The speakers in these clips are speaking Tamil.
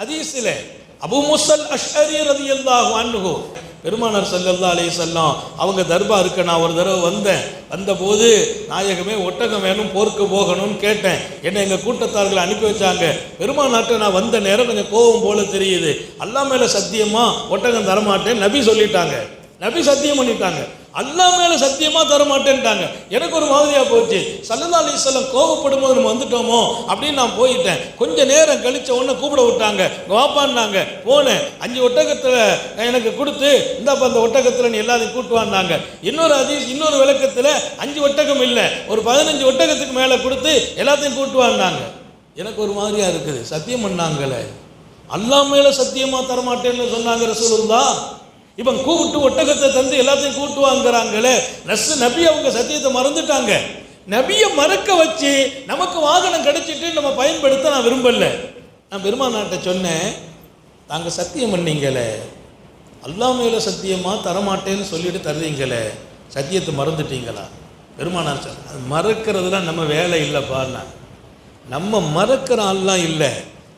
ஹதீஸில் அபு முசல் அஷ்ஹரி ரதி அல்லாஹு அன்னுகு பெருமானார் சல்லல்லா அலைஹி வஸல்லம் அவங்க தர்பாருக்கு நான் ஒரு தடவை வந்தேன். வந்தபோது நாயகமே ஒட்டகம் வேணும் போருக்கு போகணும்னு கேட்டேன். என்னை எங்கள் கூட்டத்தார்களை அனுப்பி வச்சாங்க. பெருமானார்கிட்ட நான் வந்த நேரம் கொஞ்சம் கோபம் போல தெரியுது. அல்லாஹ் சத்தியமாக ஒட்டகம் தரமாட்டேன் நபி சொல்லிட்டாங்க. நபி சத்தியம் பண்ணிட்டாங்க. அல்லா மேல சத்தியமா தரமாட்டேன்ட்டாங்க. எனக்கு ஒரு மாதிரியா போச்சு. சல்லல்லா அலிஸ்லாம் கோபப்படும் போது நம்ம வந்துட்டோமோ அப்படின்னு நான் போயிட்டேன். கொஞ்ச நேரம் கழிச்ச உடனே கூப்பிட விட்டாங்க. வாப்பான்னாங்க. போனேன். அஞ்சு ஒட்டகத்துல எனக்கு கொடுத்து இந்தாப்பா அந்த ஒட்டகத்துல நீ எல்லாத்தையும் கூட்டுவான்னாங்க இன்னொரு அதி இன்னொரு விளக்கத்துல அஞ்சு ஒட்டகம் இல்லை. ஒரு பதினஞ்சு ஒட்டகத்துக்கு மேல கொடுத்து எல்லாத்தையும் கூட்டுவான்னாங்க எனக்கு ஒரு மாதிரியா இருக்குது. சத்தியம் பண்ணாங்களே. அல்லாஹ் மேலே சத்தியமா தரமாட்டேன்னு சொன்னாங்க ரசூலுல்லா இவன் கூப்பிட்டு ஒட்டகத்தை தந்து எல்லாத்தையும் கூட்டு நஸ் நபி அவங்க சத்தியத்தை மறந்துட்டாங்க. நபியை மறக்க வச்சு நமக்கு வாகனம் கிடைச்சிட்டு நம்ம பயன்படுத்த நான் விரும்பல. நான் பெருமானாட்ட சொன்னேன் நாங்கள் சத்தியம் பண்ணீங்களே. அல்லா மேல சத்தியமாக தரமாட்டேன்னு சொல்லிட்டு தருவீங்களே சத்தியத்தை மறந்துட்டீங்களா? பெருமானார் சொன்ன அது மறக்கிறதுலாம் நம்ம வேலை இல்லைப்பான்னா நம்ம மறக்கிற ஆள்லாம் இல்லை.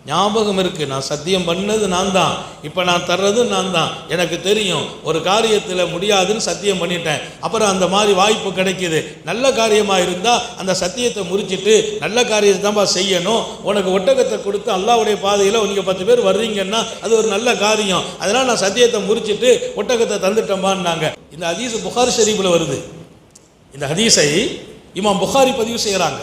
ஞாபகம் இருக்கு. நான் சத்தியம் பண்ணது நான் தான் இப்போ நான் தர்றது நான் தான் எனக்கு தெரியும் ஒரு காரியத்தில் முடியாதுன்னு சத்தியம் பண்ணிட்டேன். அப்புறம் அந்த மாதிரி வாய்ப்பு கிடைக்கிது. நல்ல காரியமாக இருந்தால் அந்த சத்தியத்தை முறிச்சிட்டு நல்ல காரியத்தை தான்ப்பா செய்யணும். உனக்கு ஒட்டகத்தை கொடுத்து அல்லாவுடைய பாதையில் நீங்கள் பத்து பேர் வர்றீங்கன்னா அது ஒரு நல்ல காரியம். அதனால் நான் சத்தியத்தை முறிச்சிட்டு ஒட்டகத்தை தந்துட்டோம்பான்னாங்க. இந்த ஹதீஸ் புகார் ஷெரீஃபில் வருது. இந்த ஹதீஸை இமாம் புகாரி பதிவு செய்கிறாங்க